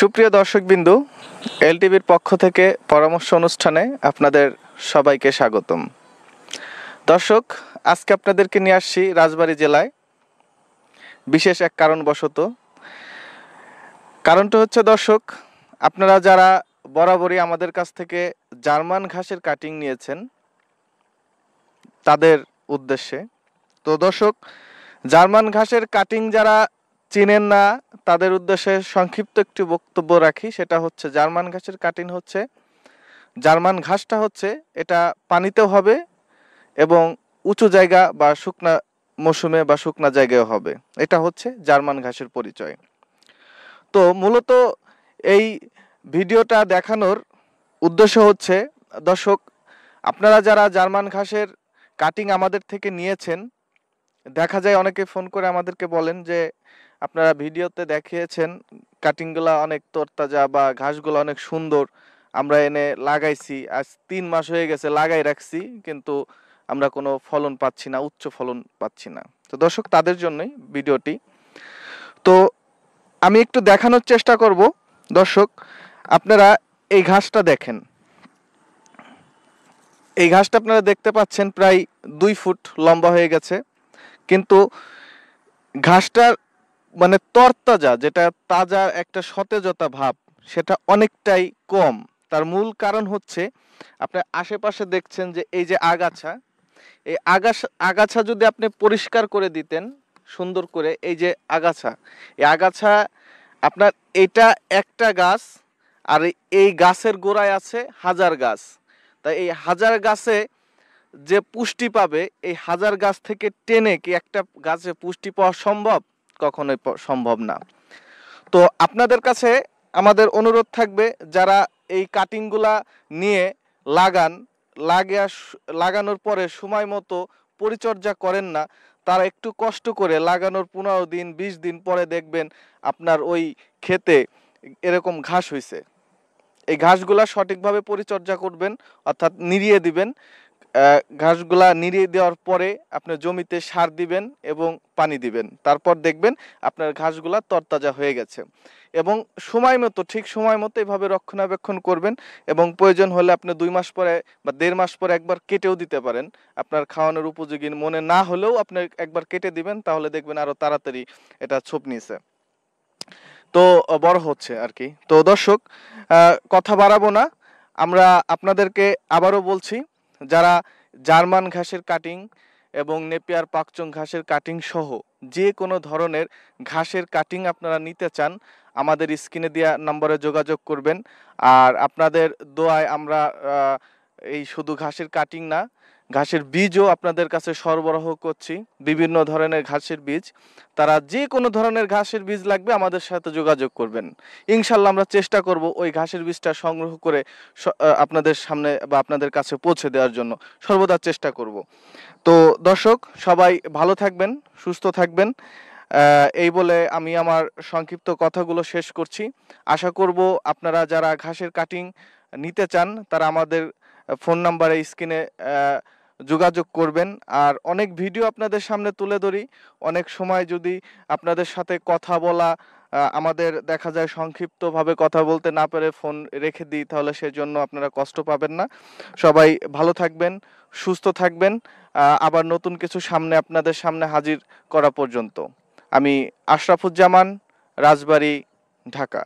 সুপ্রিয় দর্শকবিন্দু, এলটিভির পক্ষ থেকে পরামর্শ অনুষ্ঠানে আপনাদের সবাইকে স্বাগতম। দর্শক, আজকে আপনাদেরকে নিয়ে আসছি রাজবাড়ী জেলায় বিশেষ এক কারণবশত। কারণটা হচ্ছে, দর্শক, আপনারা যারা বরাবরই আমাদের কাছ থেকে জার্মান ঘাসের কাটিং নিয়েছেন, তাদের উদ্দেশ্যে। তো দর্শক, জার্মান ঘাসের কাটিং যারা চিনেন না, তাদের উদ্দেশ্যে সংক্ষিপ্ত একটি বক্তব্য রাখি, সেটা হচ্ছে জার্মান ঘাসের কাটিং হচ্ছে। জার্মান ঘাসটা হচ্ছে, এটা পানিতেও হবে এবং উঁচু জায়গা বা শুকনা মৌসুমে বা শুকনা জায়গায় হবে। এটা হচ্ছে জার্মান ঘাসের পরিচয়। তো মূলত এই ভিডিওটা দেখানোর উদ্দেশ্য হচ্ছে, দর্শক, আপনারা যারা জার্মান ঘাসের কাটিং আমাদের থেকে নিয়েছেন, দেখা যায় অনেকে ফোন করে আমাদেরকে বলেন যে আপনারা ভিডিওতে দেখিয়েছেন, কাটিংগুলা অনেক তরতাজা বা ঘাসগুলো অনেক সুন্দর। আমরা এনে লাগাইছি, আজ তিন মাস হয়ে গেছে লাগাই রাখছি, কিন্তু আমরা কোনো ফলন পাচ্ছি না, উচ্চ ফলন পাচ্ছি না। তো দর্শক, তাদের জন্যই ভিডিওটি। তো আমি একটু দেখানোর চেষ্টা করব। দর্শক, আপনারা এই ঘাসটা দেখেন। এই ঘাসটা আপনারা দেখতে পাচ্ছেন প্রায় দুই ফুট লম্বা হয়ে গেছে। কিন্তু ঘাসটার মানে তরতাজা, যেটা তাজা একটা সতেজতা ভাব, সেটা অনেকটাই কম। তার মূল কারণ হচ্ছে আপনার আশেপাশে দেখছেন যে এই যে আগাছা, এই আগাছা আগাছা যদি আপনি পরিষ্কার করে দিতেন, সুন্দর করে, এই যে আগাছা, এই আগাছা আপনার এটা একটা গাছ, আর এই গাছের গোড়ায় আছে হাজার গাছ। তাই এই হাজার গাছে যে পুষ্টি পাবে, এই হাজার গাছ থেকে টেনে কি একটা গাছে পুষ্টি পাওয়া সম্ভব? কখনোই সম্ভব না। তো আপনাদের কাছে আমাদের অনুরোধ থাকবে, যারা এই কাটিংগুলা নিয়ে লাগান, লাগিয়া লাগানোর পরে সময় মতো পরিচর্যা করেন না, তারা একটু কষ্ট করে লাগানোর পনেরো দিন, বিশ দিন পরে দেখবেন আপনার ওই ক্ষেতে এরকম ঘাস হয়েছে এই ঘাসগুলা সঠিকভাবে পরিচর্যা করবেন, অর্থাৎ নিরিয়ে দিবেন ঘাসগুলা নিড়িয়ে দেওয়ার পরে আপনি জমিতে সার দিবেন এবং পানি দিবেন। তারপর দেখবেন আপনার ঘাসগুলা তরতাজা হয়ে গেছে। এবং সময় মতো, ঠিক সময় মতো এভাবে রক্ষণাবেক্ষণ করবেন এবং প্রয়োজন হলে আপনি দুই মাস পরে বা দেড় মাস পরে একবার কেটেও দিতে পারেন। আপনার খাওয়ানোর উপযোগী মনে না হলেও আপনি একবার কেটে দিবেন, তাহলে দেখবেন আরও তাড়াতাড়ি এটা ছোপ নিয়েছে তো বড় হচ্ছে আর কি। তো দর্শক কথা বাড়াবো না। আমরা আপনাদেরকে আবারও বলছি যারা জার্মান ঘাসের কাটিং এবং নেপিয়ার পাকচং ঘাসের কাটিং সহ যে কোনো ধরনের ঘাসের কাটিং আপনারা নিতে চান, আমাদের স্ক্রিনে দেওয়া নম্বরে যোগাযোগ করবেন। আর আপনাদের দোয়ায় আমরা এই শুধু ঘাসের কাটিং না ঘাসের বীজও আপনাদের কাছে সরবরাহ করছি। বিভিন্ন ধরনের ঘাসের বীজ। তারা যে কোনো ধরনের ঘাসের বীজ লাগবে আমাদের সাথে যোগাযোগ করবেন। ইনশাল্লাহ আমরা চেষ্টা করব ওই ঘাসের বীজটা সংগ্রহ করে আপনাদের সামনে বা আপনাদের কাছে পৌঁছে দেওয়ার জন্য। সর্বদা চেষ্টা করব। তো দর্শক, সবাই ভালো থাকবেন, সুস্থ থাকবেন। এই বলে আমি আমার সংক্ষিপ্ত কথাগুলো শেষ করছি। আশা করব আপনারা যারা ঘাসের কাটিং নিতে চান, তারা আমাদের ফোন নাম্বারে স্ক্রিনে যোগাযোগ করবেন। আর অনেক ভিডিও আপনাদের সামনে তুলে ধরি। অনেক সময় যদি আপনাদের সাথে কথা বলা আমাদের দেখা যায় সংক্ষিপ্তভাবে কথা বলতে না পেরে ফোন রেখে দিই, তাহলে সেজন্য আপনারা কষ্ট পাবেন না। সবাই ভালো থাকবেন, সুস্থ থাকবেন। আবার নতুন কিছু সামনে আপনাদের সামনে হাজির করা পর্যন্ত। আমি আশরাফুজ্জামান, রাজবাড়ী, ঢাকা।